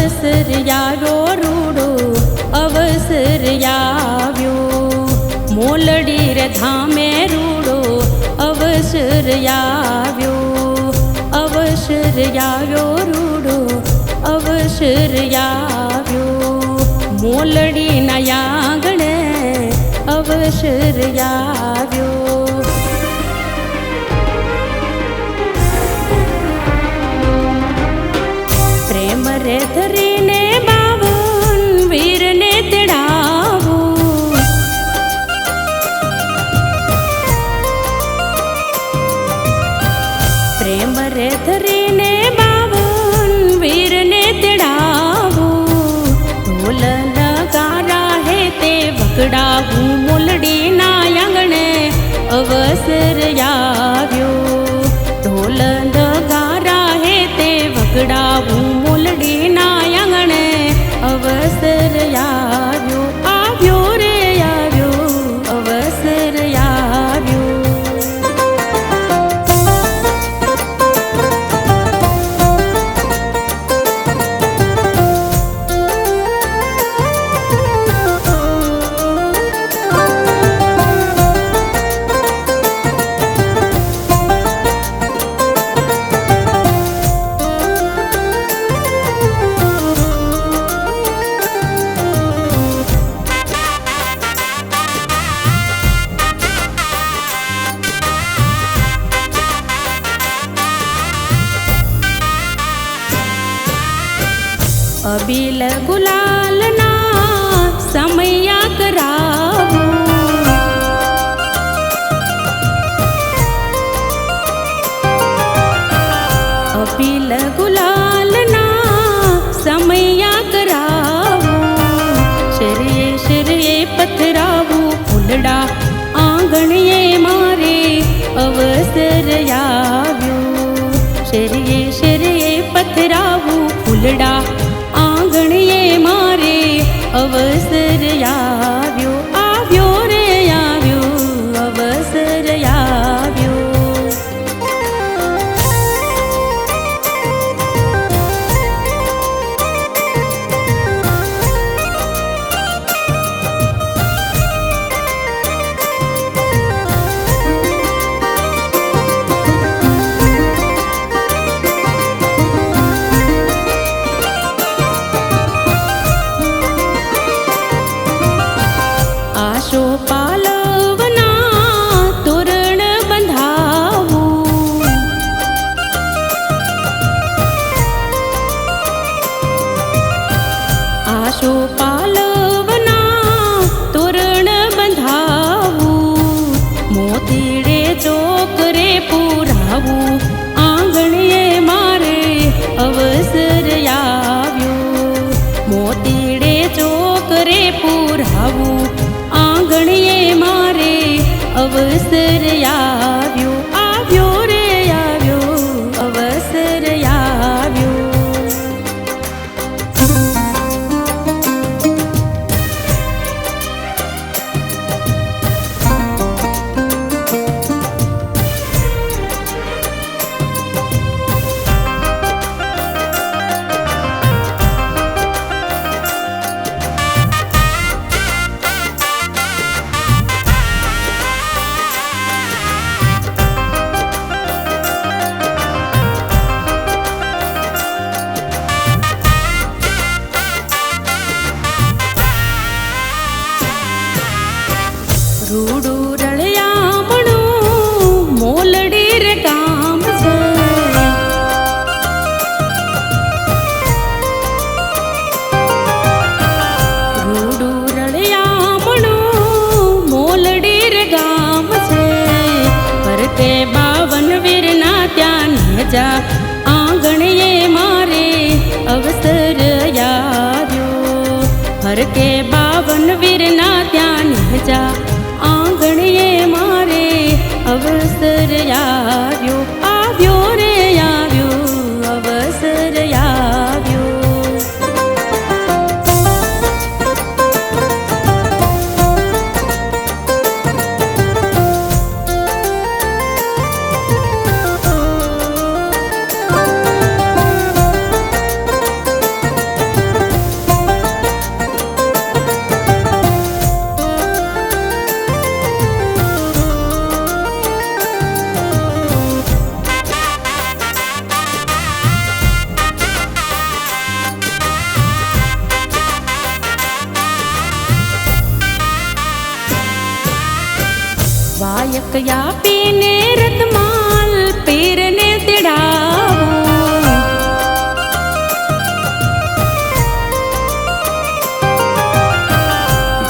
અવસર યારો રૂડો અવસર આવ્યો મોલડી રે ધામે રૂડો અવસર આવ્યો અવસર આવ્યો રૂડો અવસર આવ્યો મોલડી ના આવ્યો પ્રેમ રે ધરીને બાવન, વીરને તેડાવું. ઢોલ નગારા હે તે વગડાવું મુલડીના આંગણે અવસર આવ્યો ઢોલ નગારા હે તે વગડાવું મુલડીના આંગણે અવસર આવ્યો અબીલ ગુલાલના સમયા કરાવું. અબીલ ગુલાલના સમયા કરાવો. શરીએ શરીએ પથરાવું ફૂલડા આંગણીએ મારે અવસર આવ્યો શરીએ શરીએ પથરાવું ફૂલડા અવસર આવ્યો ત્યાં જા આંગણીએ મારે અવસર આવ્યો ફરકે બાવન વીરના ત્યાં જા આંગણીએ મારે અવસર આવ્યો કયા પીને રતમાલ પીરને તેડાવું.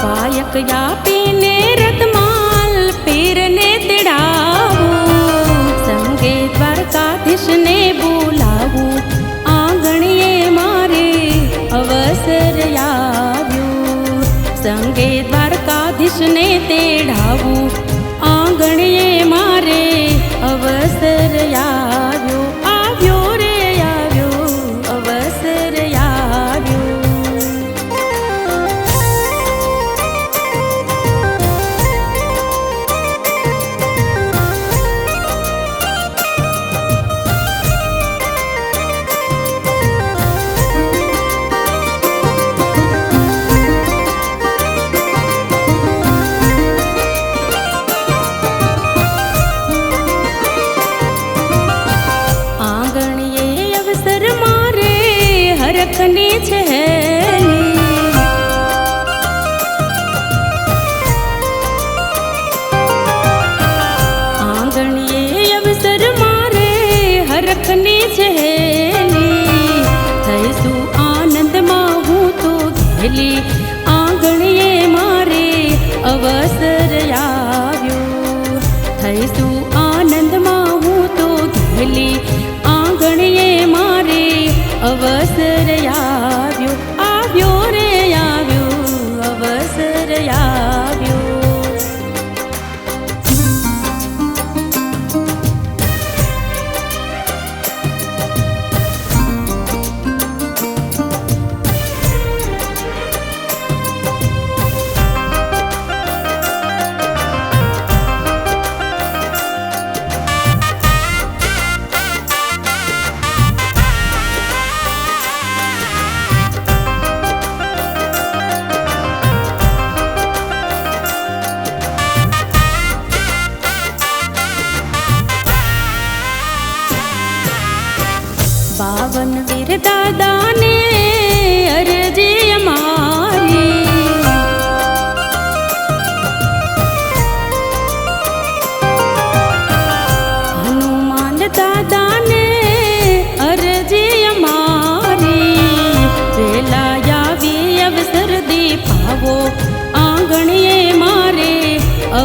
ગાયક યા પીને રતમાલ પીરને તેડાવું. સંગે દ્વારકાધીશને બોલાવું. આંગણીએ મારે અવસર આવ્યું સંગે દ્વારકાધીશને તેડાવું. ગણીએ મારે અવસર યા देखने है।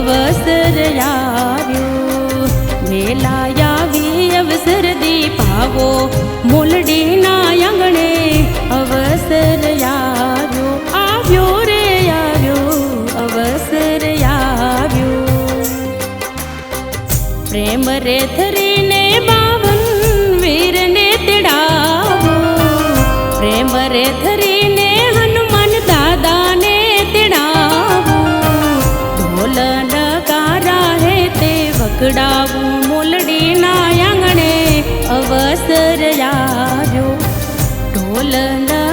bastırlar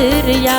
கிரியா